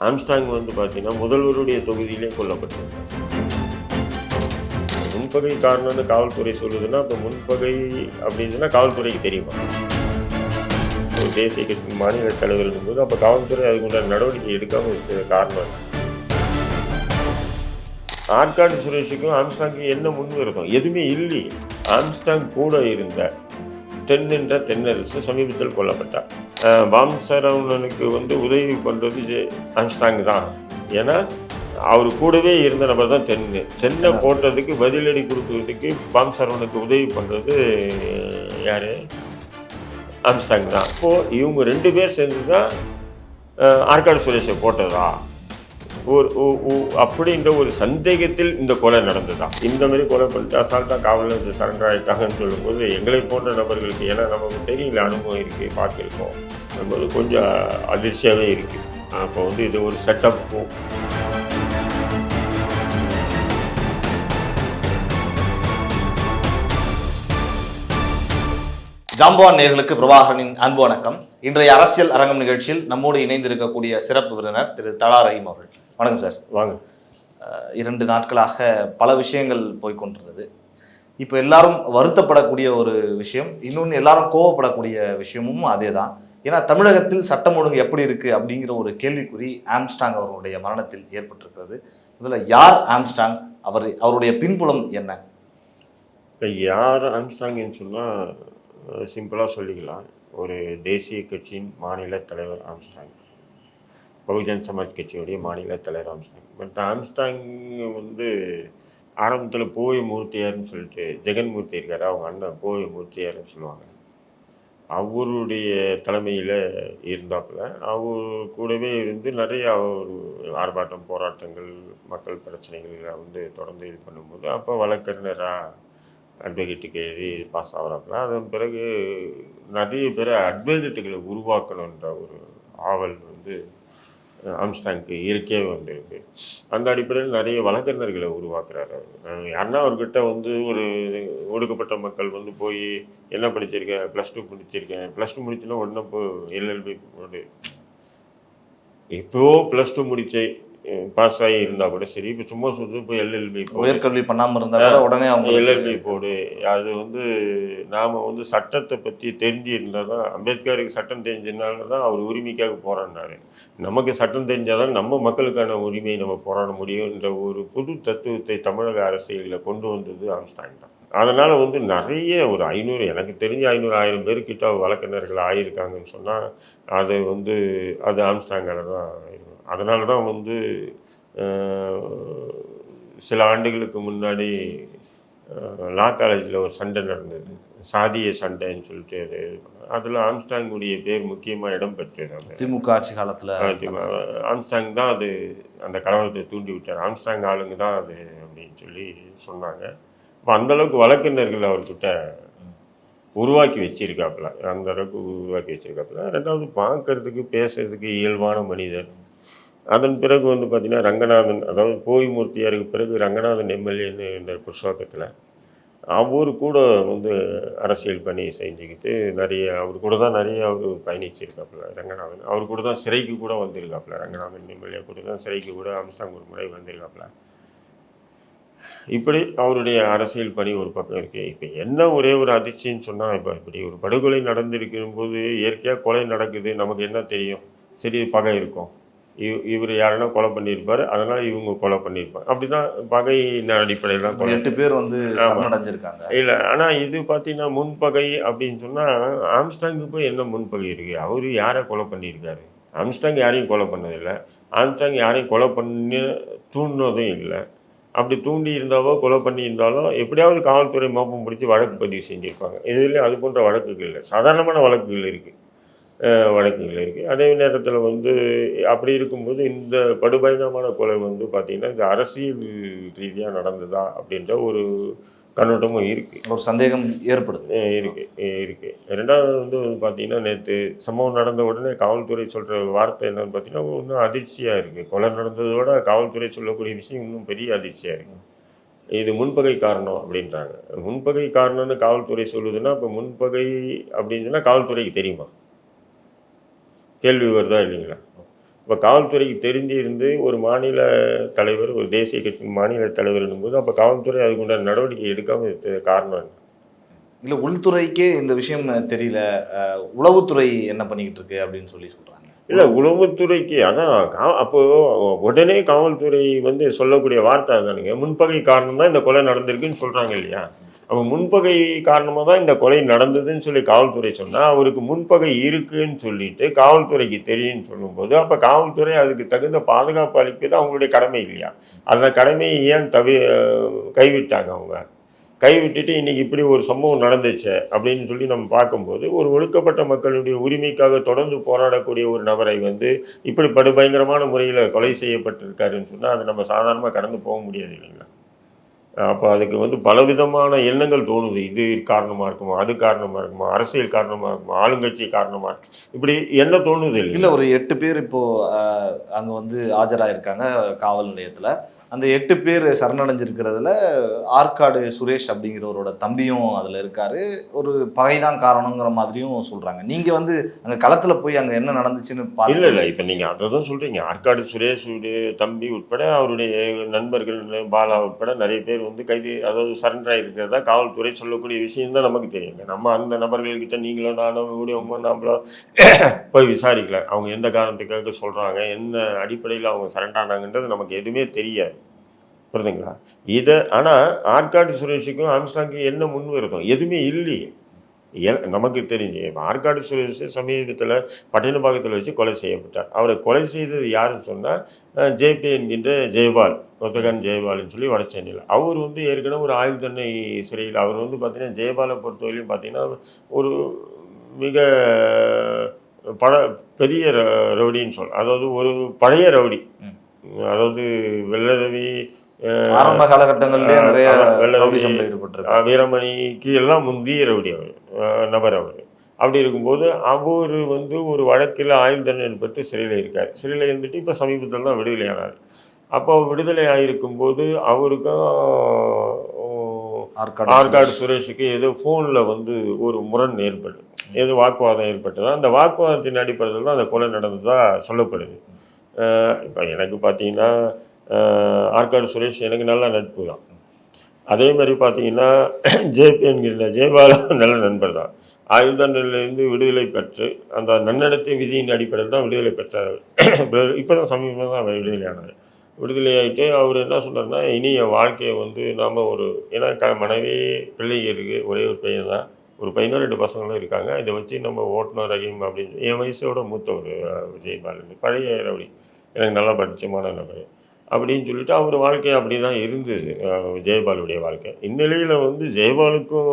Armstrong வந்து பார்த்தீங்கன்னா முதல்வருடைய தொகுதியிலே கொல்லப்பட்டிருந்தார் முன்பகை காரணம்னு காவல்துறை சொல்லுதுன்னா அப்போ முன்பகை அப்படின்னு காவல்துறைக்கு தெரியுமா? ஒரு தேசிய கட்சி மாநில தலைவர் இருக்கும்போது அப்போ காவல்துறை அதுக்குண்டான நடவடிக்கை எடுக்காமல் இருக்கிற காரணம் ஆற்காடு சுரேஷுக்கும் ஆம்ஸ்டாங்கும் என்ன முன்விரோதம்? எதுவுமே இல்லை ஆம்ஸ்டாங் கூட இருந்த தென்னின்ற தென்னரசு சமீபத்தில் கொல்லப்பட்டார். அஹ் பாம் சரவணனுக்கு வந்து உதவி பண்ணுறது ஆம்ஸ்டாங் தான். ஏன்னா அவர் கூடவே இருந்த நபர் தான் தென்னு. தென்னை போட்டதுக்கு பதிலடி கொடுக்கறதுக்கு பாம் சரவணுக்கு உதவி பண்ணுறது யார்? ஆம்ஸ்டாங் தான். அப்போது இவங்க ரெண்டு பேர் சேர்ந்து தான் ஆற்காடு சுரேஷை போட்டதா? ஒரு அப்படின்ற ஒரு சந்தேகத்தில் இந்த கொலை நடந்ததா? இந்த மாதிரி கொலை பண்ணிட்டு அசால்ட்டாக காவலர் சரண்டர் ஆகிட்டாங்கன்னு சொல்லும்போது எங்களை போன்ற நபர்களுக்கு ஏன்னா நமக்கு தெரியல அனுபவம் இருக்குது பார்த்துருக்கோம். என்பது கொஞ்சம் அதிர்ச்சியாகவே இருக்குது அப்போ வந்து இது ஒரு செட்டப்பும் ஜாம்பவான் நேர்களுக்கு பிரபாகரனின் அன்பு வணக்கம். இன்றைய அரசியல் அரங்கம் நிகழ்ச்சியில் நம்மோடு இணைந்திருக்கக்கூடிய சிறப்பு விருந்தினர் திரு தலா ரஹீம் அவர்கள். வணக்கம் சார். வாங்க. இரண்டு நாட்களாக பல விஷயங்கள் போய்க்கொண்டிருந்தது. இப்போ எல்லாரும் வருத்தப்படக்கூடிய ஒரு விஷயம் இன்னொன்று எல்லாரும் கோவப்படக்கூடிய விஷயமும் அதே தான் ஏன்னா தமிழகத்தில் சட்டம் ஒழுங்கு எப்படி இருக்கு அப்படிங்கிற ஒரு கேள்விக்குறி ஆம்ஸ்டாங் அவர்களுடைய மரணத்தில் ஏற்பட்டிருக்கிறது. இதில் யார் ஆம்ஸ்டாங்? அவர் அவருடைய பின்புலம் என்ன? இப்போ யார் ஆம்ஸ்டாங்னு சொன்னால் சிம்பிளாக சொல்லிக்கலாம். ஒரு தேசிய கட்சியின் மாநில தலைவர் ஆம்ஸ்டாங். பகுஜன் சமாஜ் கட்சியுடைய மாநில தலைவர் ஆம்ஸ்டாங். பட் ஆம்ஸ்டாங் வந்து ஆரம்பத்தில் போய் மூர்த்தியார்னு சொல்லிட்டு ஜெகன்மூர்த்தி இருக்கார். அவங்க அண்ணன் போய் மூர்த்தியார்னு சொல்லுவாங்க. அவருடைய தலைமையில் இருந்தாப்புல அவர் கூடவே இருந்து நிறைய ஒரு ஆர்ப்பாட்டம் போராட்டங்கள் மக்கள் பிரச்சனைகளை வந்து தொடர்ந்து இது பண்ணும்போது அப்போ வழக்கறிஞராக அட்வொகேட்டுக்கு எழுதி பாஸ் ஆகிறாப்புல. அதன் பிறகு நிறைய பேரை அட்வொகேட்டுகளை உருவாக்கணுன்ற ஒரு ஆவல் வந்து ஆம்ஸ்டாங்க்கு இருக்கே வந்திருக்கு. அந்த அடிப்படையில் நிறைய வழக்கறிஞர்களை உருவாக்குறாரு அவர். யாருன்னா அவர்கிட்ட வந்து ஒரு ஒடுக்கப்பட்ட மக்கள் வந்து போய் என்ன படிச்சிருக்கேன் ப்ளஸ் டூ முடிச்சிருக்கேன் ப்ளஸ் டூ முடிச்சுன்னா ஒன்றும் இப்போ எல்எல்பி போடு. இப்போ ப்ளஸ் டூ முடித்தேன் பாஸ் ஆகி இருந்தால் கூட சரி. இப்போ சும்மா சுற்றி இப்போ எல்எல்பி உயர்கல்வி பண்ணாமல் இருந்தால் கூட உடனே அவங்க எல்எல்பி போடு. அது வந்து நாம் வந்து சட்டத்தை பற்றி தெரிஞ்சு இருந்தால் தான் அம்பேத்கருக்கு சட்டம் தெரிஞ்சதுனால தான் அவர் உரிமைக்காக போராடினாரு. நமக்கு சட்டம் தெரிஞ்சால் தான் நம்ம மக்களுக்கான உரிமையை நம்ம போராட முடியும்ன்ற ஒரு புது தத்துவத்தை தமிழக அரசியலில் கொண்டு வந்தது ஆம்ஸ்டாங் தான். அதனால் வந்து நிறைய ஒரு ஐநூறு எனக்கு தெரிஞ்ச ஐநூறு ஆயிரம் பேர்கிட்ட வழக்கறிஞர்கள் ஆகியிருக்காங்கன்னு சொன்னால் அது வந்து அது ஆம்ஸ்டாங்கால தான் இருக்கும். அதனால தான் வந்து சில ஆண்டுகளுக்கு முன்னாடி லா காலேஜில் ஒரு சண்டை நடந்தது. சாதிய சண்டைன்னு சொல்லிட்டு அது அதில் ஆம்ஸ்டாங்குடைய பேர் முக்கியமாக இடம் பெற்றது அது திமுக ஆட்சி காலத்துல. ஆம்ஸ்டாங் தான் அது அந்த கலவரத்தை தூண்டி விட்டார். ஆம்ஸ்டாங் ஆளுங்க தான் அது அப்படின்னு சொல்லி சொன்னாங்க. அப்போ அந்தளவுக்கு வழக்கறிஞர்கள் அவர்கிட்ட உருவாக்கி வச்சிருக்காப்புல. அந்த அளவுக்கு உருவாக்கி வச்சிருக்காப்புல. ரெண்டாவது பார்க்கறதுக்கு பேசுறதுக்கு இயல்பான மனிதர். அதன் பிறகு வந்து பார்த்திங்கன்னா ரங்கநாதன் அதாவது கோவிமூர்த்தியாருக்கு பிறகு ரங்கநாதன் எம்எல்ஏன்னு இந்த புருஷோக்கத்தில் அவர் கூட வந்து அரசியல் பணி செஞ்சுக்கிட்டு நிறைய அவர் கூட தான் நிறைய அவர் பயணிச்சிருக்காப்புல ரங்கநாதன். அவர் கூட தான் சிறைக்கு கூட வந்திருக்காப்புல ரங்கநாதன் எம்எல்ஏ கூட தான் சிறைக்கு கூட அம்சாங் ஒரு முறை வந்திருக்காப்புல. இப்படி அவருடைய அரசியல் பணி ஒரு பக்கம் இருக்குது இப்போ என்ன ஒரே ஒரு அதிர்ச்சின்னு சொன்னால் இப்போ இப்படி ஒரு படுகொலை நடந்திருக்கும் போது இயற்கையாக கொலை நடக்குது நமக்கு என்ன தெரியும்? சரி பகை இருக்கும். இவ் இவர் யாருன்னா கொலை பண்ணியிருப்பார். அதனால் இவங்க கொலை பண்ணியிருப்பாங்க. அப்படி தான் பகை அடிப்படையில் தான் எட்டு பேர் வந்து ஆமா. சரணடைஞ்சிருக்காங்க. இல்லை ஆனால் இது பார்த்தீங்கன்னா முன்பகை அப்படின்னு சொன்னால் ஆம்ஸ்டாங்கு போய் என்ன முன்பகை இருக்குது அவர் யாரை கொலை பண்ணியிருக்காரு? ஆம்ஸ்டாங் யாரையும் கொலை பண்ணதில்லை. ஆம்ஸ்டாங் யாரையும் கொலை பண்ணி தூண்டினதும் இல்லை. அப்படி தூண்டி இருந்தாவோ கொலை பண்ணியிருந்தாலோ எப்படியாவது காவல்துறை மோப்பம் பிடிச்சி வழக்கு பதிவு செஞ்சுருப்பாங்க. இதுலேயும் அது போன்ற வழக்குகள் இல்லை. சாதாரணமான வழக்குகள் இருக்குது வழக்குகள் இருக்குது அதே நேரத்தில் வந்து அப்படி இருக்கும்போது இந்த படுபயங்கரமான கொலை வந்து பார்த்திங்கன்னா இந்த அரசியல் ரீதியாக நடந்ததா அப்படின்ற ஒரு கண்ணோட்டமும் இருக்குது ஒரு சந்தேகம் ஏற்படுது. இருக்கு. இருக்கு. ரெண்டாவது வந்து பார்த்தீங்கன்னா நேற்று சம்பவம் நடந்த உடனே காவல்துறை சொல்கிற வார்த்தை என்னன்னு பார்த்தீங்கன்னா இன்னும் அதிர்ச்சியாக இருக்குது கொலை நடந்ததோட காவல்துறை சொல்லக்கூடிய விஷயம் இன்னும் பெரிய அதிர்ச்சியாக இருக்குது இது முன்பகை காரணம் அப்படின்றாங்க. முன்பகை காரணம்னு காவல்துறை சொல்லுதுன்னா இப்போ முன்பகை அப்படின்னு சொன்னால் காவல்துறைக்கு தெரியுமா? கேள்வி வருதா இல்லைங்களா? இப்போ காவல்துறைக்கு தெரிஞ்சு இருந்து ஒரு மாநில தலைவர் ஒரு தேசிய கட்சியின் மாநில தலைவர் போது அப்போ காவல்துறை அதுக்குண்டான நடவடிக்கை எடுக்காமல் காரணம் என்ன? இல்ல உள்துறைக்கே இந்த விஷயம் தெரியல. உளவுத்துறை என்ன பண்ணிக்கிட்டு இருக்கு அப்படின்னு சொல்லி சொல்றாங்க. இல்லை உளவுத்துறைக்கு அதான் கா அப்போ உடனே காவல்துறை வந்து சொல்லக்கூடிய வார்த்தை தானுங்க முன்பகை காரணம் தான் இந்த கொலை நடந்திருக்குன்னு சொல்கிறாங்க இல்லையா? அப்போ முன்பகை காரணமாக தான் இந்த கொலை நடந்ததுன்னு சொல்லி காவல்துறை சொன்னால் அவருக்கு முன்பகை இருக்குன்னு சொல்லிட்டு காவல்துறைக்கு தெரியும்னு சொல்லும்போது அப்போ காவல்துறை அதுக்கு தகுந்த பாதுகாப்பு அளிப்பது அவங்களுடைய கடமை இல்லையா? அந்த கடமையை ஏன் தவி கைவிட்டாங்க அவங்க? கைவிட்டுட்டு இன்றைக்கி இப்படி ஒரு சம்பவம் நடந்துச்சு அப்படின்னு சொல்லி நம்ம பார்க்கும்போது ஒரு ஒடுக்கப்பட்ட மக்களுடைய உரிமைக்காக தொடர்ந்து போராடக்கூடிய ஒரு நபரை வந்து இப்படி படுபயங்கரமான முறையில் கொலை செய்யப்பட்டிருக்காருன்னு சொன்னால் அது நம்ம சாதாரணமாக கடந்து போக முடியாது இல்லைங்களா? அப்போ அதுக்கு வந்து பலவிதமான எண்ணங்கள் தோணுது. இது காரணமாக இருக்குமா? அது காரணமாக இருக்குமா? அரசியல் காரணமாக இருக்குமா? ஆளுங்கட்சி காரணமாக இருக்கு. இப்படி என்ன தோணுது இல்லை இல்லை ஒரு எட்டு பேர் இப்போ அங்கே வந்து வந்து ஆஜராயிருக்காங்க காவல் நிலையத்தில். அந்த எட்டு பேர் சரணடைஞ்சிருக்கிறதுல ஆற்காடு சுரேஷ் அப்படிங்கிறவரோட தம்பியும் அதில் இருக்காரு. ஒரு பகைதான் காரணங்கிற மாதிரியும் சொல்கிறாங்க நீங்கள் வந்து அங்கே களத்தில் போய் அங்கே என்ன நடந்துச்சுன்னு இல்லை பார்த்து இல்லை. இப்போ நீங்கள் அதை தான் சொல்கிறீங்க ஆற்காடு சுரேஷுடைய தம்பி உட்பட அவருடைய நண்பர்கள் பாலா உட்பட நிறைய பேர் வந்து கைது அதாவது சரண்டர் ஆகிருக்கிறதா காவல்துறை சொல்லக்கூடிய விஷயம் தான் நமக்கு தெரியுங்க. நம்ம அந்த நபர்கள்கிட்ட நீங்களும் நானும் வீடியோ நாமளோ போய் விசாரிக்கல. அவங்க எந்த காரணத்துக்காக சொல்கிறாங்க என்ன அடிப்படையில் அவங்க சரண்டர் ஆனாங்கன்றது நமக்கு எதுவுமே தெரியாது. புரியுதுங்களா? இதை ஆனால் ஆற்காடு சுரேஷுக்கும் ஆம்சாங்கும் என்ன முன் வருதம் எதுவுமே இல்லையே. நமக்கு தெரிஞ்சு ஆற்காடு சுரேஷ் சமீபத்தில் பட்டினப்பாக்கத்தில் வச்சு கொலை செய்யப்பட்டார். அவரை கொலை செய்தது யாருன்னு சொன்னால் ஜேபி என்கின்ற ஜெயபால் ஒத்தகன் ஜெயபால்னு சொல்லி வட சென்னையில். அவர் வந்து ஏற்கனவே ஒரு ஆயுள் தண்டனை சிறையில் அவர் வந்து பார்த்தீங்கன்னா ஜெயபாலை பொறுத்தவரையிலும் பார்த்தீங்கன்னா ஒரு மிக பல பெரிய ரவுடின்னு சொல் அதாவது ஒரு பழைய ரவுடி. அதாவது வெள்ளதவி ஆரம்ப காலகட்டங்கள்லயே நிறைய ஈடுபட்டிருக்காங்க வீரமணிக்கு எல்லாம் முந்திய ரவுடி அவர் நபர் அவர் அப்படி இருக்கும்போது அவர் வந்து ஒரு வழக்கில் ஆயுள் தண்டனை பெற்று சிறையில் இருக்கார். சிறையில் இருந்துட்டு இப்போ சமீபத்தில் தான் விடுதலையானார் அப்போ விடுதலை ஆகிருக்கும்போது அவருக்கும் ஆற்காடு சுரேஷுக்கு ஏதோ ஃபோனில் வந்து ஒரு முரண் ஏற்படுது ஏதோ வாக்குவாதம் ஏற்பட்டதா? அந்த வாக்குவாதத்தின் அடிப்படையில் தான் அந்த கொலை நடந்ததா சொல்லப்படுது. இப்போ எனக்கு பார்த்தீங்கன்னா ஆற்காடு சுரேஷ் எனக்கு நல்ல நட்பு தான். அதே மாதிரி பார்த்தீங்கன்னா ஜேபி என்கிற ஜெயபாலா நல்ல நண்பர் தான். ஆயுள் தண்டனையிலிருந்து விடுதலை பெற்று அந்த நன்னடத்தை விதியின் அடிப்படையில் தான் விடுதலை பெற்றார். இப்போ தான் சமீபம் தான் அவர் விடுதலையானார். விடுதலை ஆகிட்டு அவர் என்ன சொன்னார்னா இனி என் வாழ்க்கையை வந்து நாம் ஒரு ஏன்னா க மனைவி பிள்ளைங்க இருக்குது ஒரே ஒரு பையன் தான். ஒரு பையனும் ரெண்டு பசங்களும் இருக்காங்க. இதை வச்சு நம்ம ஓட்டுனர் ரஹீம் அப்படின்னு என் வயசோட மூத்த ஒரு விஜயபாலன் பழைய ரவுடி. எனக்கு நல்லா படித்தமான நபர். அப்படின்னு சொல்லிட்டு அவர் வாழ்க்கை அப்படி தான் இருந்தது ஜெயபாலுடைய வாழ்க்கை. இந்நிலையில் வந்து ஜெயபாலுக்கும்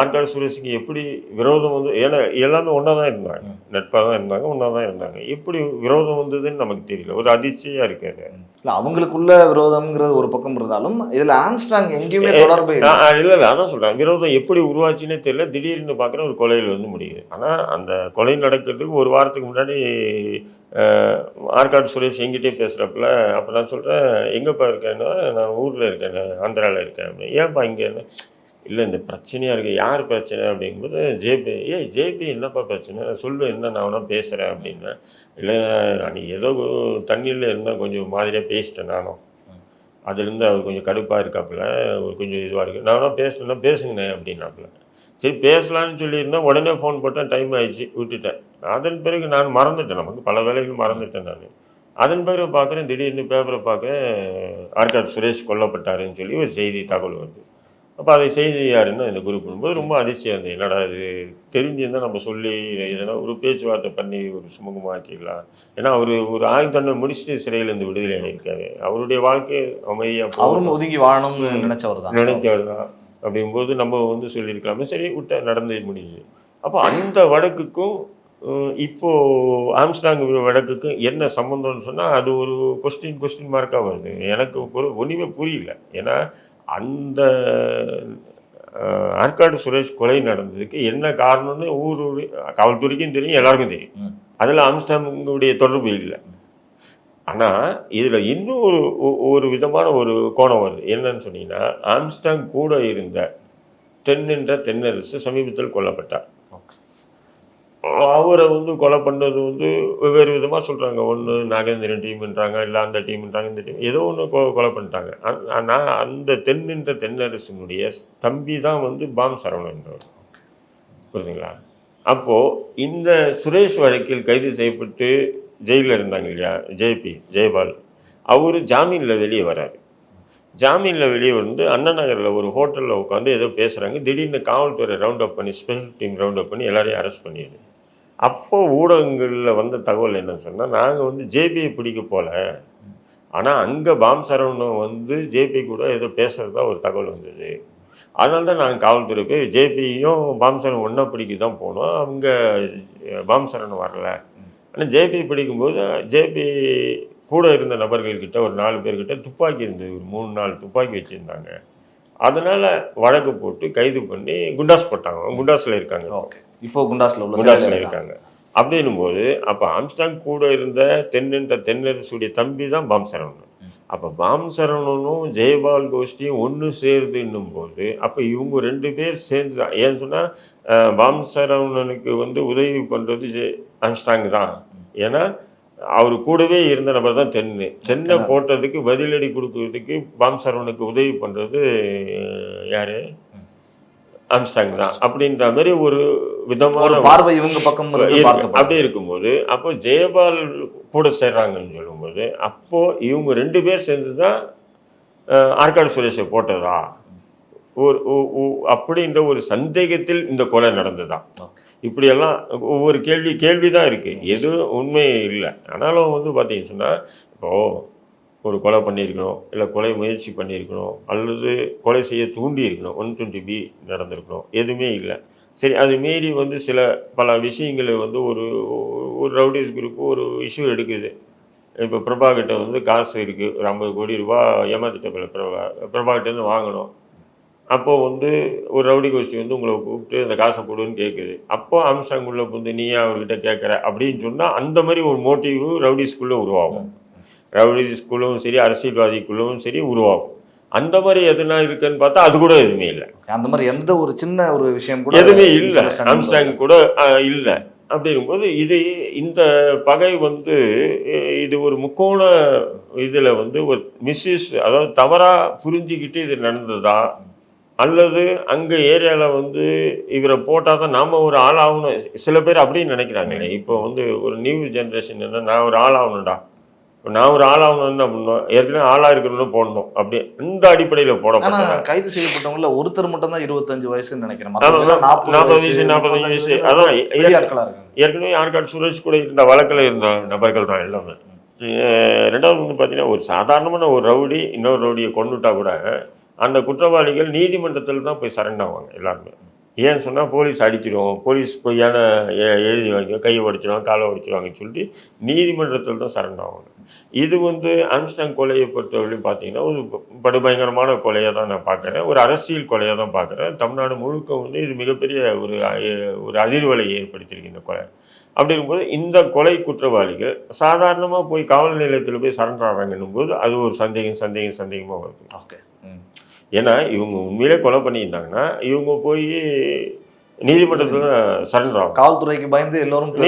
ஆற்காடு சுரேஷுக்கும் எப்படி விரோதம் வந்து ஏன்னா எல்லாமே ஒன்றா தான் இருந்தாங்க நட்பாக தான் இருந்தாங்க ஒன்றா தான் இருந்தாங்க. எப்படி விரோதம் வந்ததுன்னு நமக்கு தெரியல. ஒரு அதிர்ச்சியாக இருக்காது இல்ல அவங்களுக்குள்ள விரோதம்ங்கிறது ஒரு பக்கம் இருந்தாலும் இதுல ஆம்ஸ்டாங் எங்கேயுமே தொடர்பு இல்லை. இல்லை அதான் சொல்கிறேன் விரோதம் எப்படி உருவாச்சுன்னே தெரியல. திடீர்னு பார்க்குற ஒரு கொலையில் வந்து முடியுது. ஆனால் அந்த கொலை நடக்கிறதுக்கு ஒரு வாரத்துக்கு முன்னாடி ஆற்காடு சுரேஷ் எங்கிட்டே பேசுகிறப்பல அப்போ நான் சொல்கிறேன் எங்கேப்பா இருக்கேன்னா நான் ஊரில் இருக்கேன் ஆந்திராவில் இருக்கேன். அப்படின்னு ஏன்ப்பா இங்கேன்னு இல்லை இந்த பிரச்சனையாக இருக்குது யார் பிரச்சனை அப்படிங்கும்போது ஜேபி. ஏய் ஜேபி என்னப்பா பிரச்சனை? சொல்லு என்ன நான் வேணால் பேசுகிறேன் அப்படின்னா. இல்லை நான் ஏதோ தண்ணியில் இருந்தால் கொஞ்சம் மாதிரியாக பேசிட்டேன் நானும். அதுலேருந்து அவர் கொஞ்சம் கடுப்பாக இருக்காப்புல ஒரு கொஞ்சம் இதுவாக இருக்குது நான் வேணால் பேசணும்னா பேசுங்கண்ணே அப்படின்னாப்புல. சரி பேசலான்னு சொல்லியிருந்தேன் உடனே ஃபோன் போட்டேன் டைம் ஆயிடுச்சு விட்டுட்டேன். அதன் பிறகு நான் மறந்துட்டேன் நமக்கு பல வேலைகள் மறந்துட்டேன் நான். அதன் பிறகு பார்க்குறேன் திடீர்னு பேப்பரை பார்க்குறேன் ஆர்காட் சுரேஷ் கொல்லப்பட்டாருன்னு சொல்லி ஒரு செய்தி தகவல் வருது. அப்போ அதை செய்தி யாருன்னா இந்த குரூப் பண்ணும்போது ரொம்ப அதிர்ச்சியாக இருந்தது என்னடா இது? தெரிஞ்சிருந்தால் நம்ம சொல்லி எதனா ஒரு பேச்சுவார்த்தை பண்ணி ஒரு சுமூகமாக்கிடலாம் ஏன்னா அவர் ஒரு ஆயுள் தண்டனை முடிச்சுட்டு சிறையிலேருந்து விடுதலை ஆகியிருக்காரு அவருடைய வாழ்க்கை அமைதியாக அவரும் ஒதுங்கி வாழணும்னு நினைச்சவர் தான் நினைச்சவர் தான் அப்படிங்கும்போது நம்ம வந்து சொல்லியிருக்கலாமே. சரி விட்ட நடந்து முடியுது அப்போ அந்த வழக்குக்கும் அஹ், இப்போ ஆம்ஸ்டாங் வழக்குக்கும் என்ன சம்மந்தம்னு சொன்னால் அது ஒரு கொஸ்டின் கொஸ்டின் மார்க்காக வருது. எனக்கு ஒரு ஒன்றுமே புரியல. ஏன்னா அந்த ஆற்காடு சுரேஷ் கொலை நடந்ததுக்கு என்ன காரணம்னு ஊர் காவல்துறைக்கும் தெரியும் எல்லாருக்கும் தெரியும். அதில் ஆம்ஸ்டாங்குடைய தொடர்பு இல்லை. ஆனால் இதில் இன்னும் ஒரு ஒரு விதமான ஒரு கோணம் வருது. என்னன்னு சொன்னீங்கன்னா ஆம்ஸ்டாங் கூட இருந்த தென் என்ற தென்னரசு சமீபத்தில் கொல்லப்பட்டார். அவரை வந்து கொலை பண்ணது வந்து வெவ்வேறு விதமாக சொல்கிறாங்க ஒன்று நாகேந்திரன் டீம்ன்றாங்க இல்லை அந்த டீம்ன்றாங்க இந்த டீம் ஏதோ ஒன்று கொ கொலை பண்ணிட்டாங்க. ஆனால் அந்த தென்னின்ற தென்னரசனுடைய தம்பி தான் வந்து பாம் சரவணன்றவர் புரியுதுங்களா அப்போது இந்த சுரேஷ் வழக்கில் கைது செய்யப்பட்டு ஜெயிலில் இருந்தாங்க இல்லையா? ஜேபி ஜெயபால். அவர் ஜாமீனில் வெளியே வராரு. ஜாமீனில் வெளியே வந்து அண்ணா நகரில் ஒரு ஹோட்டலில் உட்காந்து ஏதோ பேசுகிறாங்க திடீர்னு காவல்துறை ரவுண்ட் அப் பண்ணி ஸ்பெஷல் டீம் ரவுண்ட் அப் பண்ணி எல்லாரையும் அரெஸ்ட் பண்ணிடுது அப்போ ஊடகங்களில் வந்த தகவல் என்னன்னு சொன்னால் நாங்கள் வந்து ஜேபியை பிடிக்க போகல ஆனால் அங்கே பாம் சரவணன் வந்து ஜேபி கூட ஏதோ பேசுகிறதா ஒரு தகவல் வந்தது. அதனால தான் நாங்கள் காவல்துறை போய் ஜேபியும் பாம்சரன் ஒன்றா பிடிக்க தான் போனோம். அவங்க பாம்சரன் வரல. ஆனால் ஜேபி பிடிக்கும்போது ஜேபி கூட இருந்த நபர்கள்கிட்ட ஒரு நாலு பேர்கிட்ட துப்பாக்கி இருந்தது. ஒரு மூணு நாலு துப்பாக்கி வச்சுருந்தாங்க. அதனால் வழக்கு போட்டு கைது பண்ணி குண்டாஸ் போட்டாங்க. குண்டாஸில் இருக்காங்க. ஓகே. இப்போ குண்டாஸ்ல உள்ள குண்டாஸில் இருக்காங்க. அப்படின்னும் போது அப்போ ஆம்ஸ்டாங் கூட இருந்த தென்னென்ற தென்னரசுடைய தம்பி தான் பாம் சரவணன் அப்போ பாம் சரவணனும் ஜெயபால் கோஷ்டியும் ஒன்று சேருதுன்னும் போது அப்போ இவங்க ரெண்டு பேர் சேர்ந்து தான் ஏன்னு சொன்னால் பாம் சரவணனுக்கு வந்து உதவி பண்ணுறது ஜெ ஆம்ஸ்டாங் தான். ஏன்னா அவர் கூடவே இருந்த நபர் தான் தென்னு. தென்னை போட்டதுக்கு பதிலடி கொடுக்கறதுக்கு பாம் சரவணுக்கு உதவி பண்ணுறது யார்? ஆம்ஸ்டாங் தான். அப்படின்ற மாதிரி ஒரு விதமான பார்வை இவங்க பக்கம் அப்படி இருக்கும்போது அப்போ ஜெயபால் கூட சேர்றாங்கன்னு சொல்லும்போது அப்போ இவங்க ரெண்டு பேர் சேர்ந்து தான் ஆற்காடு சுரேஷை போட்டதா? ஒரு அப்படின்ற ஒரு சந்தேகத்தில் இந்த கொலை நடந்ததா. இப்படியெல்லாம் ஒவ்வொரு கேள்வி கேள்வி தான் இருக்குது எதுவும் உண்மை இல்லை. ஆனாலும் வந்து பார்த்தீங்கன்னு சொன்னால் இப்போது ஒரு கொலை பண்ணியிருக்கணும் இல்லை கொலை முயற்சி பண்ணியிருக்கணும் அல்லது கொலை செய்ய தூண்டி இருக்கணும் ஒன் டுவெண்ட்டி பி நடந்திருக்கணும். எதுவுமே இல்லை. சரி அது மீறி வந்து சில பல விஷயங்களை வந்து ஒரு ஒரு ரவுடிஸ் குரூப் ஒரு இஷ்யூ எடுக்குது. இப்போ பிரபாகிட்ட வந்து காசு இருக்குது ஒரு ஐம்பது கோடி ரூபா ஏமாத்திட்ட பிரபா பிரபாகிட்டேருந்து வாங்கணும். அப்போது வந்து ஒரு ரவுடி கோஷ்டி வந்து உங்களை கூப்பிட்டு அந்த காசை கொடுன்னு கேட்குது அப்போ அம்சாங்குள்ளே வந்து நீயே அவர்கிட்ட கேட்குற அப்படின்னு சொன்னால் அந்த மாதிரி ஒரு மோட்டிவ் ரவுடிஸ்குள்ளே உருவாகும். ரவுடிஸ்குள்ளும் சரி அரசியல்வாதிக்குள்ளும் சரி உருவாகும். அந்த மாதிரி எதுனா இருக்குன்னு பார்த்தா அது கூட எதுவுமே இல்லை. அந்த மாதிரி எந்த ஒரு சின்ன ஒரு விஷயம் கூட எதுவுமே இல்லை. ஆம்ஸ்டாங் கூட இல்லை. அப்படிங்கும்போது இது இந்த பகை வந்து இது ஒரு முக்கோண இதில் வந்து ஒரு மிஸ்யூஸ் அதாவது தவறாக புரிஞ்சுக்கிட்டு இது நடந்ததா? அல்லது அங்கே ஏரியாவில் வந்து இவரை போட்டால் தான் நாம் ஒரு ஆள் ஆகணும் சில பேர் அப்படின்னு நினைக்கிறாங்களே. இப்போ வந்து ஒரு நியூ ஜென்ரேஷன் என்ன நான் ஒரு ஆள் ஆகணும்டா நான் ஒரு ஆள் ஆகணும் என்ன பண்ணணும் ஏற்கனவே ஆளாக இருக்கணும்னு போடணும். அப்படி இந்த அடிப்படையில் ஆனா போடப்பட்ட கைது செய்யப்பட்டவங்கள ஒருத்தர் மட்டும் தான் இருபத்தஞ்சு வயசுன்னு நினைக்கிறேன். நாற்பது வயசு, நாற்பத்தஞ்சு வயசு, அதான், ஏற்கனவே ஆற்காடு சுரேஷ் கூட இருந்த வழக்கில் இருந்த நபர்கள் தான் எல்லாமே. ரெண்டாவது வந்து பார்த்தீங்கன்னா ஒரு சாதாரணமான ஒரு ரவுடி இன்னொரு ரவுடியை கொண்டுட்டா கூட அந்த குற்றவாளிகள் நீதிமன்றத்தில் தான் போய் சரண் ஆவாங்க எல்லாருமே. ஏன்னு சொன்னால் போலீஸ் அடிச்சிடும். போலீஸ் பொய்யான எ- எழுதி வாங்க கையை உடைச்சிடுவாங்க காலை உடைச்சிடுவாங்கன்னு சொல்லிட்டு நீதிமன்றத்தில் தான் சரண் இது வந்து ஆம்ஸ்டாங் கொலையை பொறுத்தவரையும் பார்த்தீங்கன்னா ஒரு ப- படுபயங்கரமான கொலையாக தான் நான் பார்க்குறேன். ஒரு அரசியல் கொலையாக தான் பார்க்குறேன். தமிழ்நாடு முழுக்க வந்து இது மிகப்பெரிய ஒரு ஒரு அதிர்வலை ஏற்படுத்தியிருக்கு இந்த கொலை. அப்படி இருக்கும்போது இந்த கொலை குற்றவாளிகள் சாதாரணமாக போய் காவல் நிலையத்தில் போய் சரண்டாடுறாங்கன்னும் ஆகிறாங்கன்னும் போது அது ஒரு சந்தேகம் சந்தேகம் சந்தேகமாக வருது. ஓகே. ஏன்னா இவங்க உண்மையிலே கொலை பண்ணியிருந்தாங்கன்னா இவங்க போய் நீதிமன்றத்தில் சரண்டர் ஆகும் காவல்துறைக்கு பயந்து எல்லோரும் தான்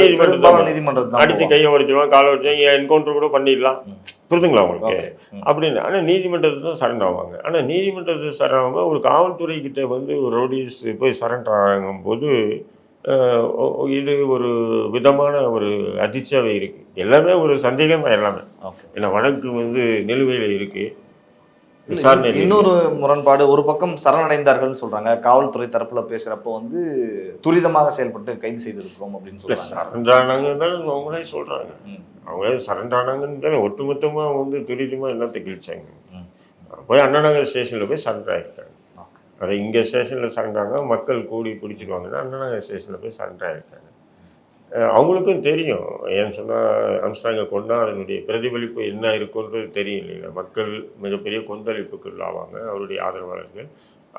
நீதிமன்றத்தை அடித்து கையை உடைச்சிடுவாங்க காலை உடைச்சிடுவாங்க என்கவுண்டர் கூட பண்ணிடலாம். புரிதுங்களா உங்களுக்கு. அப்படின்னு. ஆனால் நீதிமன்றத்தில் தான் சரண்டர் ஆவாங்க. ஆனால் நீதிமன்றத்தில் சரண் ஆகாம ஒரு காவல்துறை கிட்ட வந்து ஒரு ரவுடிஸ் போய் சரண்டர் ஆகும்போது அஹ், ஒ- இது ஒரு விதமான ஒரு அதிர்ச்சியாகவே இருக்குது எல்லாமே ஒரு சந்தேகம் தான் எல்லாமே ஏன்னா வழக்கு வந்து நிலுவையில் இருக்குது இன்னொரு முரண்பாடு ஒரு பக்கம் சரணடைந்தார்கள்னு சொல்றாங்க. காவல்துறை தரப்புல பேசுறப்போ வந்து துரிதமாக செயல்பட்டு கைது செய்திருக்கிறோம் அப்படின்னு சொல்றாங்க. சரண்டானாங்க அவங்களே சொல்கிறாங்க ம். அவங்களே சரண்டானாங்கன்னு தானே ஒட்டுமொத்தமாக வந்து துரிதமாக என்னத்தை கிழிச்சாங்க. போய் அண்ணா நகர் ஸ்டேஷனில் போய் சரண்டர். அதை இங்கே ஸ்டேஷனில் சரண்டாங்க மக்கள் கூடி பிடிச்சிருவாங்கன்னா அண்ணா நகர் ஸ்டேஷனில் போய் சரண்டர் ஆகிருக்காங்க அஹ் அவங்களுக்கும் தெரியும். ஏன்னு சொன்னால் அம்ஸ்டாங்க கொண்டா அதனுடைய பிரதிபலிப்பு என்ன இருக்குன்றது தெரியும் இல்லைங்களா? மக்கள் மிகப்பெரிய கொந்தளிப்புக்குள்ளாவாங்க அவருடைய ஆதரவாளர்கள்.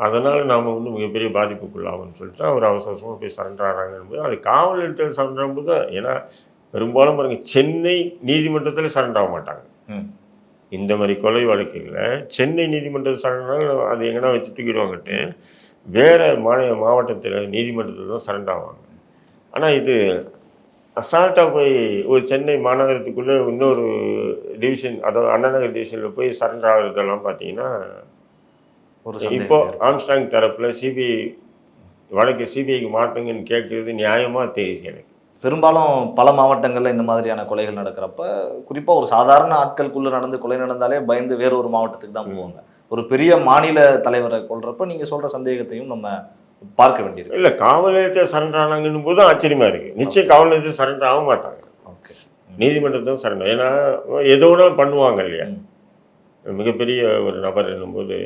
அதனால் நாம் வந்து மிகப்பெரிய பாதிப்புக்குள்ளாகும்னு சொல்லிட்டு அவர் அவசர அவசரமாக போய் சரண்டர் ஆகிறாங்கன்னு அது காவல் நிலையத்தில் சரண்டர் ஆகும்போது ஏன்னா பெரும்பாலும் பாருங்க சென்னை நீதிமன்றத்தில் சரண்டர் ஆக மாட்டாங்க. இந்த மாதிரி கொலை வழக்குகளில் சென்னை நீதிமன்றத்தில் சரண்டர் அது எங்கன்னா வச்சு தூக்கிடுவாங்கட்டு. வேறு மாநில மாவட்டத்தில் நீதிமன்றத்தில் தான் சரண்டர் ஆவாங்க. ஆனால் இது அசால்ட்டாக போய் ஒரு சென்னை மாநகரத்துக்குள்ளே இன்னொரு டிவிஷன் அதாவது அண்ணா நகர் டிவிஷனில் போய் சரண்டர் ஆகுறதெல்லாம் பார்த்தீங்கன்னா ஒரு இப்போ ஆம்ஸ்டாங் தரப்பில் சிபிஐ வழக்கு சிபிஐக்கு மாற்றுங்கன்னு கேட்குறது நியாயமாக தெரியுது எனக்கு. பெரும்பாலும் பல மாவட்டங்கள்ல இந்த மாதிரியான கொலைகள் நடக்கிறப்ப குறிப்பா ஒரு சாதாரண ஆட்களுக்குள்ள நடந்து கொலை நடந்தாலே பயந்து வேற ஒரு மாவட்டத்துக்கு தான் போவாங்க. ஒரு பெரிய மாநில தலைவரை கொல்றப்ப நீங்க சொல்ற சந்தேகத்தையும் நம்ம பார்க்க வேண்டியிருக்கு. இல்லை காவல் நிலையத்தில் சரண்டர் ஆனாங்கன்னும் போது ஆச்சரியமாக இருக்குது நிச்சயம் காவல் நிலையத்தில் சரண்டர் ஆக மாட்டாங்க. ஓகே நீதிமன்றத்தும் சரண்டர் ஏன்னா எதோட பண்ணுவாங்க இல்லையா? மிகப்பெரிய ஒரு நபர் என்னும்போது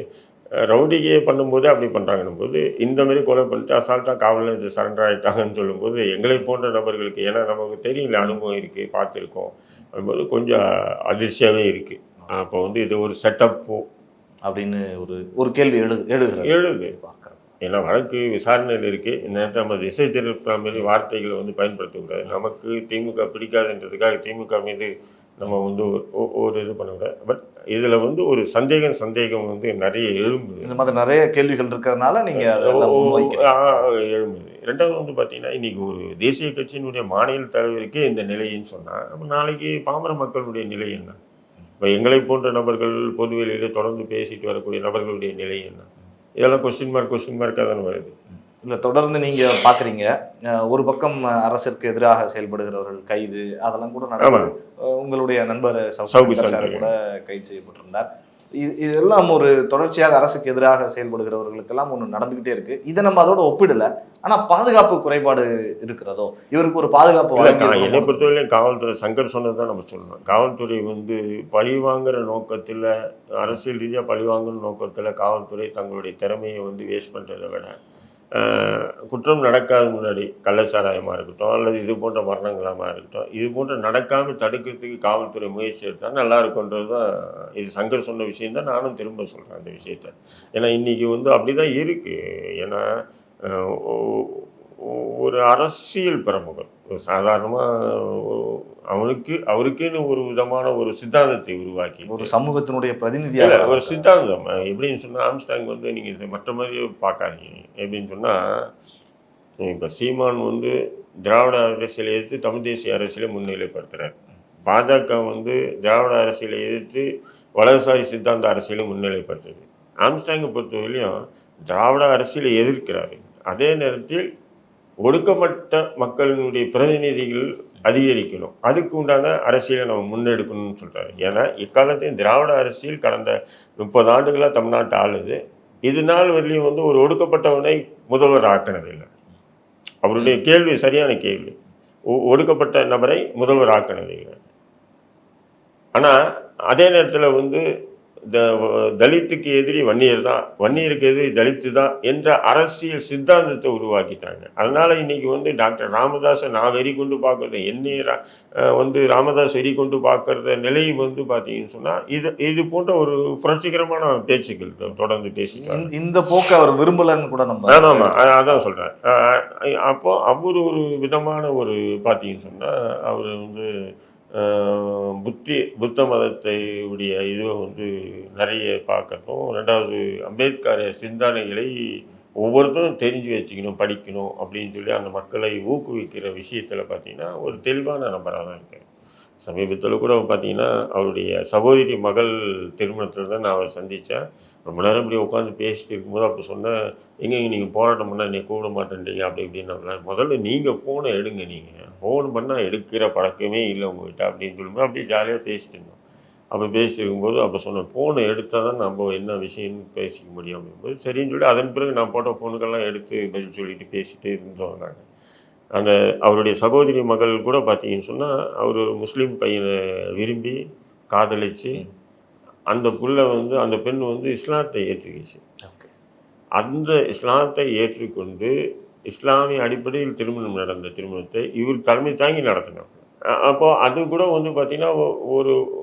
ரவுடிகே பண்ணும்போது அப்படி பண்ணுறாங்கன்னும் போது இந்த மாதிரி கொலை பண்ணிட்டு அசால்ட்டாக காவல் நிலையத்தில் சரண்டர் ஆகிட்டாங்கன்னு சொல்லும்போது எங்களை போன்ற நபர்களுக்கு ஏன்னா நமக்கு தெரியல அனுபவம் இருக்குது பார்த்துருக்கோம். அதுபோது கொஞ்சம் அதிர்ச்சியாகவே இருக்குது அப்போ வந்து இது ஒரு செட்டப்போ அப்படின்னு ஒரு ஒரு கேள்வி எழு எழுதுகிறது எழுது. பார்க்கிறேன் ஏன்னா வழக்கு விசாரணையில் இருக்குது இந்த நேரத்தில் நம்ம திசை திருப்புற மாதிரி வார்த்தைகளை வந்து பயன்படுத்தக்கூடாது நமக்கு திமுக பிடிக்காதுன்றதுக்காக திமுக மீது நம்ம வந்து ஒரு இது பண்ணக்கூடாது பட் இதில் வந்து ஒரு சந்தேகம் சந்தேகம் வந்து நிறைய எழும்புது. இந்த மாதிரி நிறைய கேள்விகள் இருக்கிறதுனால நீங்க அதெல்லாம் முன்வைக்கிறீங்க. ஆ, எழும்புது. ரெண்டாவது வந்து பார்த்தீங்கன்னா இன்னைக்கு ஒரு தேசிய கட்சியினுடைய மாநில தலைவருக்கே இந்த நிலைன்னு சொன்னால் அப்போ நாளைக்கு பாமர மக்களுடைய நிலை என்ன? இப்போ எங்களை போன்ற நபர்கள் பொதுவெளியில் தொடர்ந்து பேசிட்டு வரக்கூடிய நபர்களுடைய நிலை என்ன? இதெல்லாம் கொஸ்டின் மார்க் கொஸ்டின் மார்க்காக தானே வருது இல்ல தொடர்ந்து நீங்க பாக்குறீங்க அஹ் ஒரு பக்கம் அரசிற்கு எதிராக செயல்படுகிறவர்கள் கைது அதெல்லாம் கூட. அஹ் உங்களுடைய நண்பர் சவுக்கு சார். கூட கைது செய்யப்பட்டிருந்தார் இது இதெல்லாம் ஒரு தொடர்ச்சியாக அரசுக்கு எதிராக செயல்படுகிறவர்களுக்கெல்லாம் ஒன்று நடந்துகிட்டே இருக்கு. இதை நம்ம அதோட ஒப்பிடல. ஆனா பாதுகாப்பு குறைபாடு இருக்கிறதோ? இவருக்கு ஒரு பாதுகாப்பு என்னை. பொறுத்தவரையிலும் காவல்துறை சங்கர் சொன்னது தான் நம்ம சொல்லணும். காவல்துறை வந்து பழி வாங்குற நோக்கத்தில் அரசியல் ரீதியாக பழி வாங்குற நோக்கத்தில் காவல்துறை தங்களுடைய திறமையை வந்து வேஸ்ட் பண்ணுறதை விட குற்றம் நடக்காத முன்னாடி கள்ளச்சாராயமாக இருக்கட்டும் அல்லது இது போன்ற மரணங்களாக இருக்கட்டும் இது போன்ற நடக்காமல் தடுக்கிறதுக்கு காவல்துறை முயற்சி எடுத்தால் நல்லா இருக்குன்றது தான் இது சங்கர் சொன்ன விஷயந்தான் நானும் திரும்ப சொல்கிறேன் அந்த விஷயத்த. ஏன்னா இன்றைக்கி வந்து அப்படி தான் இருக்குது ஏன்னா ஒரு அரசியல் பிரமுகர். சாதாரணமாக அவனுக்கு அவருக்குன்னு ஒரு விதமான ஒரு சித்தாந்தத்தை உருவாக்கி ஒரு சமூகத்தினுடைய பிரதிநிதியாக ஒரு சித்தாந்தம். எப்படின்னு சொன்னால் ஆம்ஸ்டாங் வந்து நீங்கள் மற்ற மாதிரி பார்க்காதீங்க. எப்படின்னு சொன்னால் இப்போ சீமான் வந்து திராவிட அரசியலை எதிர்த்து தமிழ் தேசிய அரசியலை முன்னிலைப்படுத்துகிறார் பாஜக வந்து திராவிட அரசியலை எதிர்த்து வலதுசாரி சித்தாந்த அரசியலை முன்னிலைப்படுத்துது. ஆம்ஸ்டாங்கை பொறுத்தவரையிலையும் திராவிட அரசியலை எதிர்க்கிறாரு. அதே நேரத்தில் ஒடுக்கப்பட்ட மக்களினுடைய பிரதிநிதிகள் அதிகரிக்கணும். அதுக்கு உண்டான அரசியலை நம்ம முன்னெடுக்கணும்னு சொல்கிறாரு ஏன்னா இக்காலத்தையும் திராவிட அரசியல் கடந்த முப்பது ஆண்டுகளாக தமிழ்நாட்டை ஆளுது. இது நாள் வரலையும் வந்து ஒரு ஒடுக்கப்பட்டவனை முதல்வர் ஆக்கினதில்லை. அவருடைய கேள்வி சரியான கேள்வி. ஒ- ஒடுக்கப்பட்ட நபரை முதல்வர் ஆக்கினதில்லை. ஆனால் அதே நேரத்தில் வந்து த தலித்துக்கு எதிரி வன்னியர் தான். வன்னியருக்கு எதிரி தலித்து தான் என்ற அரசியல் சித்தாந்தத்தை உருவாக்கிட்டாங்க. அதனால இன்னைக்கு வந்து டாக்டர் ராமதாஸை நான் வெறி கொண்டு பார்க்கறது என்னைய வந்து ராமதாஸ் வெறி கொண்டு பார்க்கறத நிலை வந்து பார்த்தீங்கன்னு சொன்னால் இது இது போன்ற ஒரு புரட்சிகரமான பேச்சுக்கள் தொடர்ந்து பேசிட்டாங்க இந்த- போக்கை அவர் விரும்பலன்னு கூட நம்ம ஆமாம் அதான் சொல்கிறேன் அப்போ அவர் ஒரு விதமான ஒரு பார்த்தீங்கன்னு சொன்னால் அவர் வந்து புத்தி புத்த மதத்தை உடைய இதுவை வந்து நிறைய பார்க்கறதும் ரெண்டாவது அம்பேத்கர் சிந்தனைகளை ஒவ்வொருத்தரும் தெரிஞ்சு வச்சுக்கணும் படிக்கணும் அப்படின்னு சொல்லி அந்த மக்களை ஊக்குவிக்கிற விஷயத்தில் பார்த்தீங்கன்னா ஒரு தெளிவான நபராக தான் இருக்கேன் சமீபத்தில் கூட பார்த்திங்கன்னா அவருடைய சகோதரி மகள் திருமணத்தில் தான் நான் அவரை சந்தித்தேன். ரொம்ப நேரம் இப்படி உட்காந்து பேசிட்டு இருக்கும்போது அப்போ சொன்னேன் எங்கே நீங்கள் போராட்டம் பண்ணால் நீ கூப்பிட மாட்டேன்றீங்க? அப்படி இப்படின்னு முதல்ல நீங்கள் ஃபோனை எடுங்க நீங்கள் ஃபோன் பண்ணால் எடுக்கிற பழக்கமே இல்லை உங்கள்கிட்ட அப்படின்னு சொல்லும்போது அப்படியே ஜாலியாக பேசிட்டு இருந்தோம். அப்போ பேசிட்டு இருக்கும்போது அப்போ சொன்னேன் ஃபோனை எடுத்தால் தான் நம்ம என்ன விஷயம்னு பேசிக்க முடியும்? அப்படிங்கும்போது சரின்னு சொல்லி அதன் பிறகு நான் போட்ட ஃபோனுக்கெல்லாம் எடுத்து பதில் சொல்லிட்டு பேசிகிட்டே இருந்தோம் நாங்கள் அந்த அவருடைய சகோதரி மகள் கூட பார்த்தீங்கன்னு சொன்னால் அவர் முஸ்லீம் பையனை விரும்பி காதலிச்சு அந்த புள்ள வந்து அந்த பெண் வந்து இஸ்லாத்தை ஏற்றுக்கிச்சு. அந்த இஸ்லாத்தை ஏற்றுக்கொண்டு இஸ்லாமிய அடிப்படையில் திருமணம் நடந்த திருமணத்தை இவர் தலைமை தாங்கி நடத்தினார். அ- அப்போ அது கூட வந்து பார்த்தீங்கன்னா ஒரு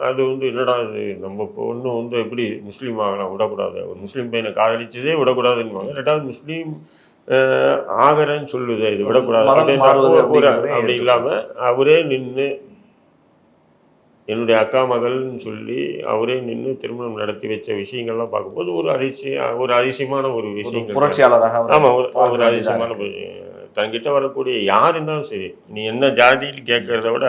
அது வந்து என்னடா இது நம்ம பொண்ணு வந்து எப்படி முஸ்லீம் ஆகலாம் விடக்கூடாது. ஒரு முஸ்லீம் பையனை காதலிச்சதே விடக்கூடாதுன்னு ரெண்டாவது முஸ்லீம் ஆகறேன்னு சொல்லுது இது விடக்கூடாது. அப்படி இல்லாமல் அவரே நின்று என்னுடைய அக்கா மகள்னு சொல்லி அவரே நின்று திருமணம் நடத்தி வச்ச விஷயங்கள்லாம் பார்க்கும்போது ஒரு அதிசய ஒரு அதிசயமான ஒரு விஷயங்கள். புரட்சியாளராக ஆமாம் ஒரு அதிசயமான தன்கிட்ட வரக்கூடிய யார் இருந்தாலும் சரி நீ என்ன ஜாதின்னு கேட்கறத விட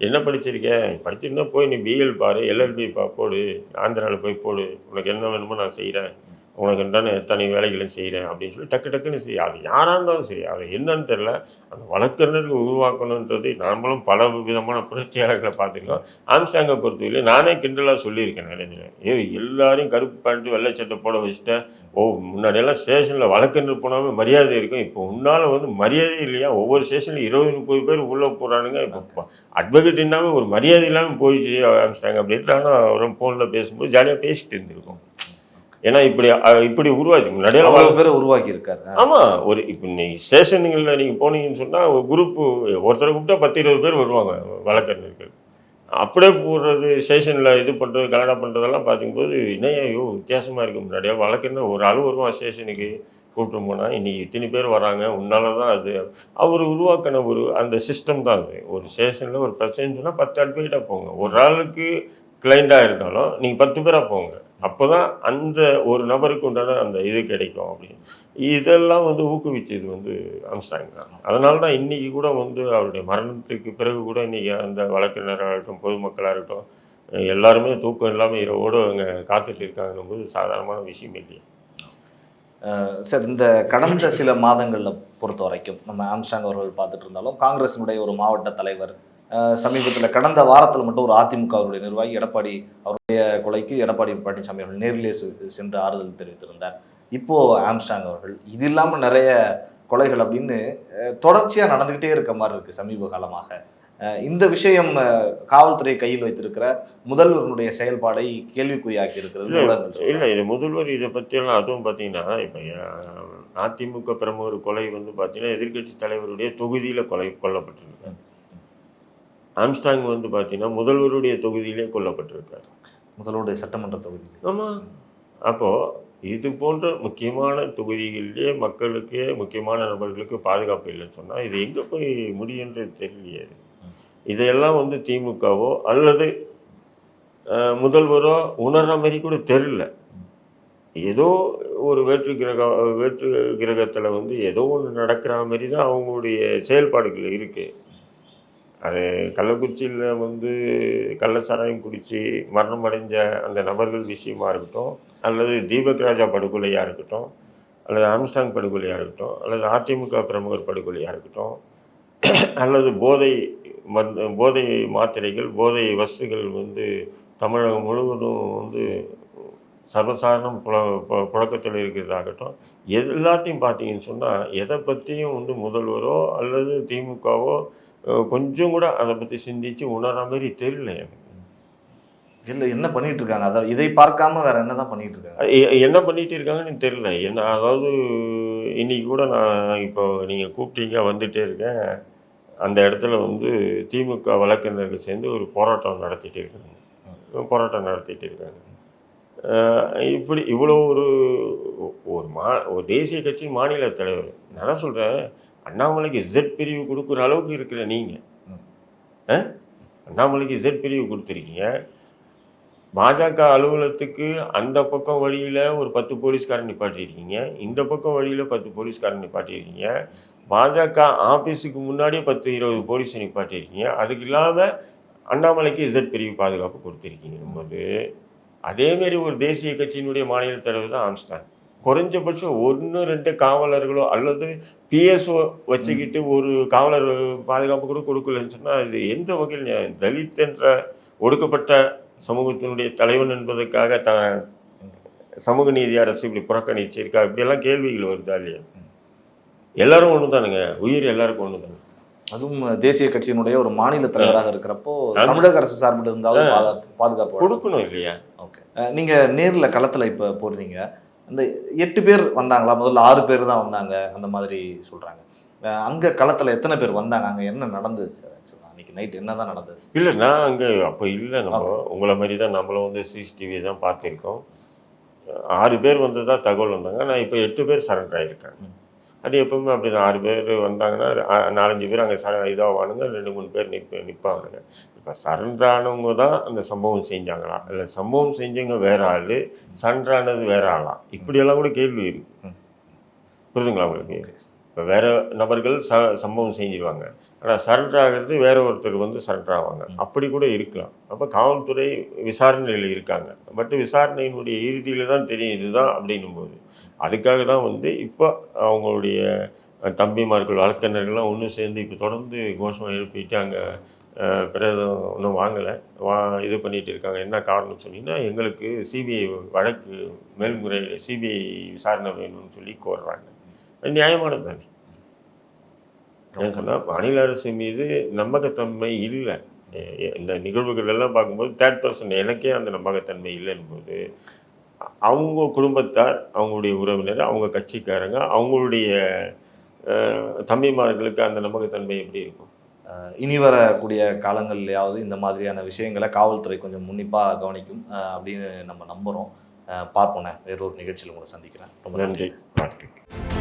என்ன படிச்சிருக்க? படிச்சிருந்தா போய் நீ பிஎல் பாரு எல்எல்பி பா போடு ஆந்திராவில் போய் போடு உனக்கு என்ன வேணுமோ நான் செய்கிறேன் உனக்கு என்ன எத்தனை வேலைகளும் செய்கிறேன் அப்படின்னு சொல்லி டக்கு டக்குன்னு செய்ய. அது யாராக இருந்தாலும் சரி அது என்னன்னு தெரில அந்த வழக்கறிஞர்கள் உருவாக்கணுன்றது நாமளும் பல விதமான புரட்சியாளர்களை பார்த்துருக்கோம். ஆம்ஸ்டாங்கை பொறுத்தவரையிலே நானே கிண்டலாக சொல்லியிருக்கேன் நிறைய ஏ எல்லாரையும் கருப்பு பேண்ட்டு வெள்ளை சட்டை போட வச்சுட்டேன். ஓ முன்னாடியெல்லாம் ஸ்டேஷனில் வழக்கறிஞர் போனாலும் மரியாதை இருக்கும். இப்போ உன்னால் வந்து மரியாதை இல்லையா? ஒவ்வொரு ஸ்டேஷனில் இருபது முப்பது பேர் உள்ளே போகிறானுங்க இப்போ அட்வொகேட் இல்லாமல் ஒரு மரியாதை இல்லாமல் போயிடுச்சு ஆரம்பிச்சிட்டாங்க அப்படின்ட்டு ஆனால் அவரும் ஃபோனில் பேசும்போது ஜாலியாக பேசிட்டு இருந்திருக்கோம். ஏன்னா இப்படி இப்படி உருவாச்சு முன்னாடியெல்லாம் அவ்வளவு பேரை உருவாக்கி இருக்காரு. ஆமாம் ஒரு இப்போ நீங்கள் ஸ்டேஷனுங்களில் நீங்கள் போனீங்கன்னு சொன்னால் ஒரு குரூப்பு ஒருத்தரை கூப்பிட்டா பத்து இருபது பேர் வருவாங்க வழக்கறிஞர்கள். அப்படியே போடுறது ஸ்டேஷனில் இது பண்ணுறது கலடா பண்ணுறதெல்லாம் பார்க்கும்போது என்ன ஐயோ வித்தியாசமாக இருக்கு. முன்னாடியே வழக்கறிஞர் ஒரு ஆள் வருவான் ஸ்டேஷனுக்கு கூப்பிட்டு போனால் இன்றைக்கி இத்தனை பேர் வராங்க உன்னால தான் அது அவர் உருவாக்கின ஒரு அந்த சிஸ்டம் தான் அது. ஒரு ஸ்டேஷனில் ஒரு பிரச்சனைன்னு சொன்னால் பத்து அட்வொகேட்டாக போங்க. ஒரு ஆளுக்கு கிளைண்டாக இருந்தாலும் நீங்கள் பத்து பேராக போங்க. அப்போ தான் அந்த ஒரு நபருக்கு உண்டான அந்த இது கிடைக்கும் அப்படின்னு. இதெல்லாம் வந்து ஊக்குவிச்சது வந்து அம்ஸ்டாங் தான் அதனால தான் இன்றைக்கி கூட வந்து அவருடைய மரணத்துக்கு பிறகு கூட இன்றைக்கி அந்த வழக்கறிஞராக இருக்கட்டும் பொதுமக்களாக இருக்கட்டும் எல்லாருமே தூக்கம் இல்லாமல் இரவோடு அங்கே காத்துட்டு இருக்காங்கும்போது சாதாரணமான விஷயம் இல்லையா. சார் இந்த கடந்த சில மாதங்களில் பொறுத்த வரைக்கும் நம்ம ஆம்ஸ்டாங் அவர்கள் பார்த்துட்டு இருந்தாலும் காங்கிரஸினுடைய ஒரு மாவட்ட தலைவர் சமீபத்தில் கடந்த வாரத்தில் மட்டும் ஒரு அதிமுக அவருடைய நிர்வாகி எடப்பாடி அவருடைய கொலைக்கு எடப்பாடி பழனிசாமி அவர்கள் நேரிலே சென்று ஆறுதல் தெரிவித்திருந்தார். இப்போ ஆம்ஸ்டாங் அவர்கள் இது இல்லாமல் நிறைய கொலைகள் அப்படின்னு அஹ், தொடர்ச்சியா நடந்துகிட்டே இருக்க மாதிரி இருக்கு சமீப காலமாக. இந்த விஷயம் காவல்துறை கையில் வைத்திருக்கிற முதல்வருடைய செயல்பாடை கேள்விக்குறியாக்கி இருக்கிறது இல்லை இது முதல்வர் இதை பற்றியெல்லாம் அதுவும் பார்த்தீங்கன்னா இப்போ அதிமுக பிரமுகர் கொலை வந்து பார்த்தீங்கன்னா எதிர்க்கட்சி தலைவருடைய தொகுதியில் கொலை கொல்லப்பட்டிருக்கு ஆம்ஸ்டாங் வந்து பார்த்தீங்கன்னா முதல்வருடைய தொகுதியிலே கொல்லப்பட்டிருக்கார். முதல்வருடைய சட்டமன்ற தொகுதி. ஆமாம் அப்போது இது போன்ற முக்கியமான தொகுதிகளிலே மக்களுக்கு முக்கியமான நபர்களுக்கு பாதுகாப்பு இல்லைன்னு சொன்னால் இது எங்கே போய் முடியுன்றது தெரியலையே. அது. இதையெல்லாம் வந்து திமுகவோ அல்லது முதல்வரோ உணர்ற மாதிரி கூட தெரியல. ஏதோ ஒரு வேற்று கிரக வேற்று கிரகத்தில் வந்து ஏதோ ஒன்று நடக்கிற மாதிரி தான் அவங்களுடைய செயல்பாடுகள் இருக்குது அது கள்ளக்குறிச்சியில் வந்து கள்ளச்சாராயம் குடித்து மரணம் அடைஞ்ச அந்த நபர்கள் விஷயமா இருக்கட்டும் அல்லது தீபக் ராஜா படுகொலையாக இருக்கட்டும் அல்லது ஆம்ஸ்டாங் படுகொலையாக இருக்கட்டும் அல்லது அதிமுக பிரமுகர் படுகொலையாக இருக்கட்டும் அல்லது போதை மருந்து போதை மாத்திரைகள் போதை வசதிகள் வந்து தமிழகம் முழுவதும் வந்து சர்வசாதாரணம் புழ புழக்கத்தில் இருக்கிறதாகட்டும் எல்லாத்தையும் பார்த்தீங்கன்னு சொன்னால் எதை பற்றியும் வந்து முதல்வரோ அல்லது திமுகவோ கொஞ்சம் கூட அதை பற்றி சிந்திச்சு உணர்ற மாதிரி தெரியல எனக்கு. இல்ல என்ன பண்ணிட்டு இருக்காங்க? அதாவது இதை பார்க்காம வேற என்னதான் பண்ணிட்டு இருக்காங்க? என்ன பண்ணிட்டு இருக்காங்கன்னு தெரியல. என்ன அதாவது இன்னைக்கு கூட நான் இப்போ நீங்கள் கூப்பிட்டீங்க வந்துட்டே இருக்கேன். அந்த இடத்துல வந்து திமுக வழக்கறிஞர்கள் சேர்ந்து ஒரு போராட்டம் நடத்திட்டு இருக்காங்க. போராட்டம் நடத்திட்டு இருக்காங்க. இப்படி இவ்வளோ ஒரு ஒரு மா ஒரு தேசிய கட்சி மாநில தலைவர் நான் சொல்கிறேன் அண்ணாமலைக்கு இசட் பிரிவு கொடுக்குற அளவுக்கு இருக்கிற நீங்கள் அண்ணாமலைக்கு இசட் பிரிவு கொடுத்துருக்கீங்க. பாஜக அலுவலகத்துக்கு அந்த பக்கம் வழியில் ஒரு பத்து போலீஸ்காரன் நிப்பாட்டியிருக்கீங்க. இந்த பக்கம் வழியில் பத்து போலீஸ்காரன் நிப்பாட்டியிருக்கீங்க. பாஜக ஆஃபீஸுக்கு முன்னாடியே பத்து இருபது போலீஸ் நிப்பாட்டியிருக்கீங்க. அதுக்கு இல்லாமல் அண்ணாமலைக்கு இசட் பிரிவு பாதுகாப்பு கொடுத்துருக்கீங்க போது அதேமாரி ஒரு தேசிய கட்சியினுடைய மாநில தலைவர் தான் ஆம்ஸ்டாங். குறைஞ்சபட்சம் ஒன்று ரெண்டு காவலர்களோ அல்லது பிஎஸ்ஓ வச்சுக்கிட்டு ஒரு காவலர் பாதுகாப்பு கூட கொடுக்கலன்னு சொன்னால் இது எந்த வகையில்? தலித் என்ற ஒடுக்கப்பட்ட சமூகத்தினுடைய தலைவன் என்பதற்காக த சமூக நீதி அரசு இப்படி புறக்கணிச்சிருக்கா? இப்படியெல்லாம் கேள்விகள் வருதா இல்லையா? எல்லாரும் ஒன்று தானுங்க உயிர் எல்லாருக்கும் ஒன்று தானே அதுவும் தேசிய கட்சியினுடைய ஒரு மாநில தலைவராக இருக்கிறப்போ. தமிழக அரசு சார்பில் பாதுகா- பாதுகாப்பு. கொடுக்கணும் இல்லையா? ஓகே. அஹ் நீங்க நேர்ல களத்துல இப்ப போறீங்க. அந்த எட்டு பேர் வந்தாங்களா? முதல்ல ஆறு பேர் தான் வந்தாங்க. அந்த மாதிரி சொல்றாங்க. அஹ் அங்க களத்துல எத்தனை பேர் வந்தாங்க? அங்க என்ன நடந்தது சார் அன்னைக்கு நைட் என்னதான் நடந்தது? இல்லை நான் அங்கே அப்போ இல்லை நம்ம. உங்களை மாதிரி தான் நம்மளும் வந்து சிசிடிவி தான் பார்த்துருக்கோம். ஆறு பேர் வந்ததா தகவல் வந்தாங்க. நான் இப்போ எட்டு பேர் சரண்டர் ஆகியிருக்காங்க அது எப்பவுமே அப்படி தான். ஆறு பேர் வந்தாங்கன்னா நாலஞ்சு பேர் அங்கே ச இதாவானுங்க. ரெண்டு மூணு பேர் நிற்ப நிற்பாங்க இப்போ சரண்டர் ஆனவங்க தான் அந்த சம்பவம் செஞ்சாங்களா? இல்லை சம்பவம் செஞ்சவங்க வேற ஆள் ஆனது வேற ஆளா? இப்படியெல்லாம் கூட கேள்வி இருக்கு. ம். புரியுதுங்களா உங்களுக்கு? இப்போ வேற நபர்கள் ச சம்பவம் செஞ்சிருவாங்க. ஆனால் சரண்டர் ஆகிறது வேற ஒருத்தர் வந்து சரண்டர் ஆவாங்க அப்படி கூட இருக்கலாம். அப்போ காவல்துறை விசாரணையில் இருக்காங்க. பட் விசாரணையினுடைய இறுதியில் தான் தெரியும் இதுதான் அப்படின்னும் போது அதுக்காக தான் வந்து இப்போ அவங்களுடைய தம்பிமார்கள் வழக்கறிஞர்கள்லாம் ஒன்று சேர்ந்து இப்போ தொடர்ந்து கோஷம் எழுப்பிட்டு அங்கே பிரேதம் ஒன்றும் வாங்கலை. வா இது பண்ணிகிட்டு இருக்காங்க. என்ன காரணம் சொன்னீங்கன்னா எங்களுக்கு சிபிஐ வழக்கு மேல்முறை சிபிஐ விசாரணை வேணும்னு சொல்லி கோர்றாங்க. நியாயமானது தானே? ஏன்னு சொன்னால் மாநில அரசு மீது நம்பகத்தன்மை இல்லை. இந்த நிகழ்வுகள் எல்லாம் பார்க்கும்போது தேர்ட் பர்சன் எனக்கே அந்த நம்பகத்தன்மை இல்லைன்னு போது அவங்க குடும்பத்தார் அவங்களுடைய உறவினர் அவங்க கட்சிக்காரங்க அவங்களுடைய தம்பிமார்களுக்கு அந்த நம்பகத்தன்மை எப்படி இருக்கும்? இனி வரக்கூடிய காலங்கள்லயாவது இந்த மாதிரியான விஷயங்களை காவல்துறை கொஞ்சம் முன்னிப்பாக கவனிக்கும் அப்படின்னு நம்ம நம்புகிறோம் பார்ப்போண்ணே வேறொரு நிகழ்ச்சியில் உங்களை சந்திக்கிறேன். ரொம்ப நன்றி. வாழ்த்துக்கள்.